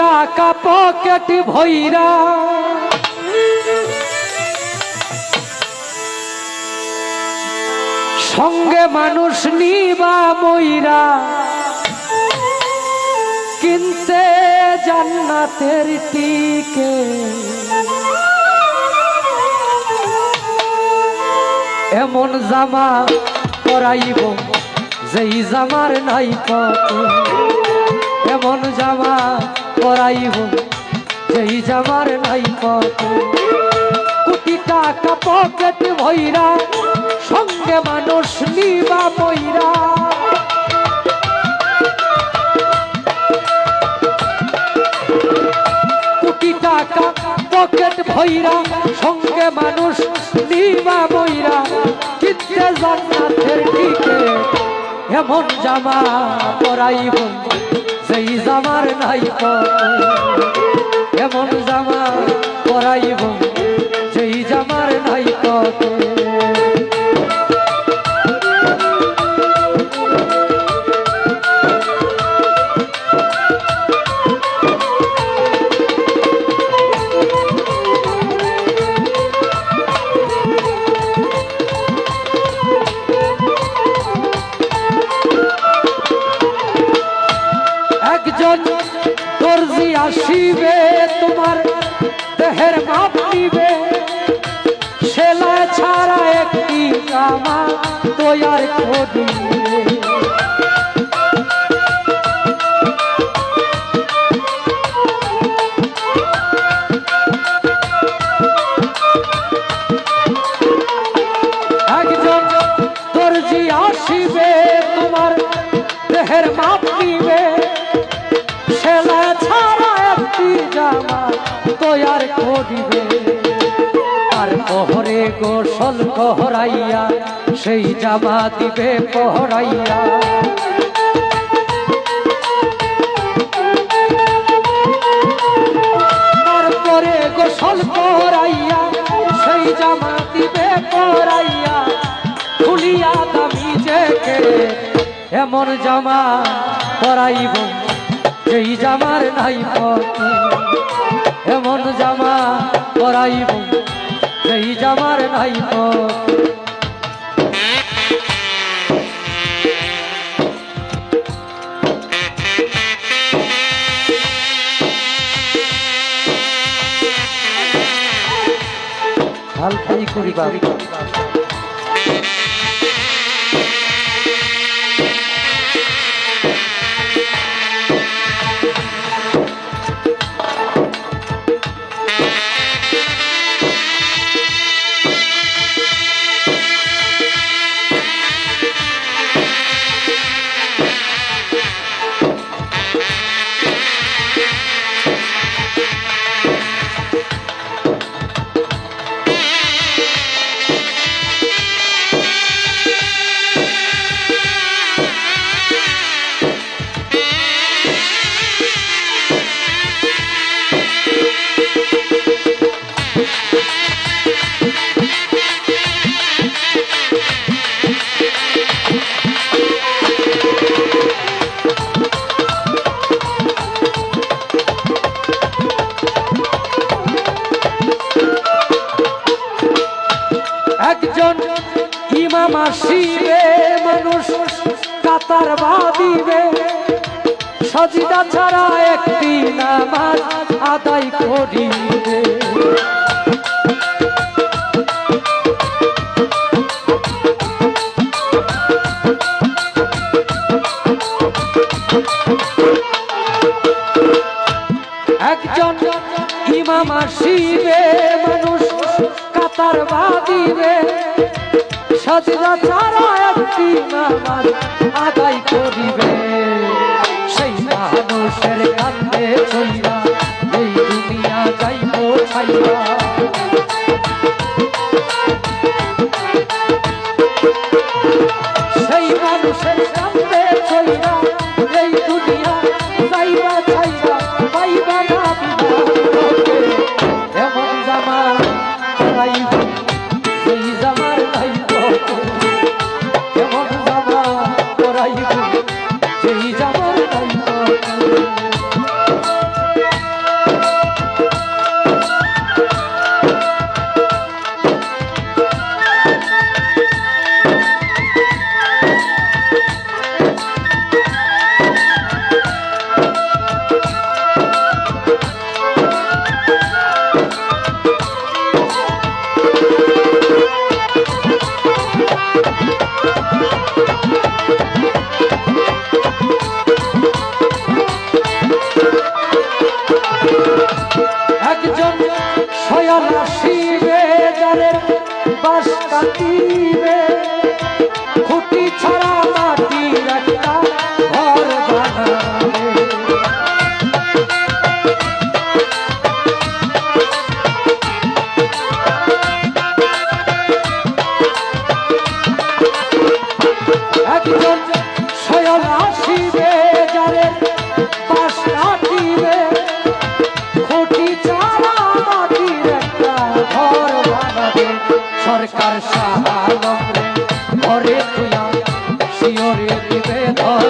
টাকা পকেট ভৈরা সঙ্গে মানুষ নিবা ময়রা কিনতে জান্নাতের টিকে। এমন জামা পরাইব যেই জামার নাই কত পরাইব যেই জামার নাই কত কোটি টাকা পকেট ভৈরা সঙ্গে মানুষ নিবা বইরা কোটি টাকা পকেট ভৈরা সঙ্গে মানুষ নিবা বইরা কিনতে জান্নাতের দিকে এমন জামা পরাইব। জামার নাই এমন জামা পরাইব সেই জামার নাই কত। করিবে একজন আসিবে, তোমার দেহের মাপ নিবে। সেলা ছাড়া একটি জামা তৈয়ার করিবে। আর পহরে গোসল কহরাইয়া সেই জামা দিবে পহরাইয়া। তারপরে গোসল করাইয়া সেই জামা দিবে পরাইয়া খুলিয়া দামি জেকে এমন জামা পরাইব, যেই জামার নাই এমন জামা পরাইব, যেই জামার নাই একজন ইমাম আসিবে মানুষ, কাতার বাদিবে সজিদা ছাড়া একটি নামাজ আদায় করিবে একজন ইমাম আসিবে মানুষ, কাতার বাদিবে সজদা ছাড়া একটি নামাজ আদায় করিবে। সেই মানুষের কান্দে চলিয়া এই দুনিয়া যাইব ছাইরা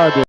Harbor.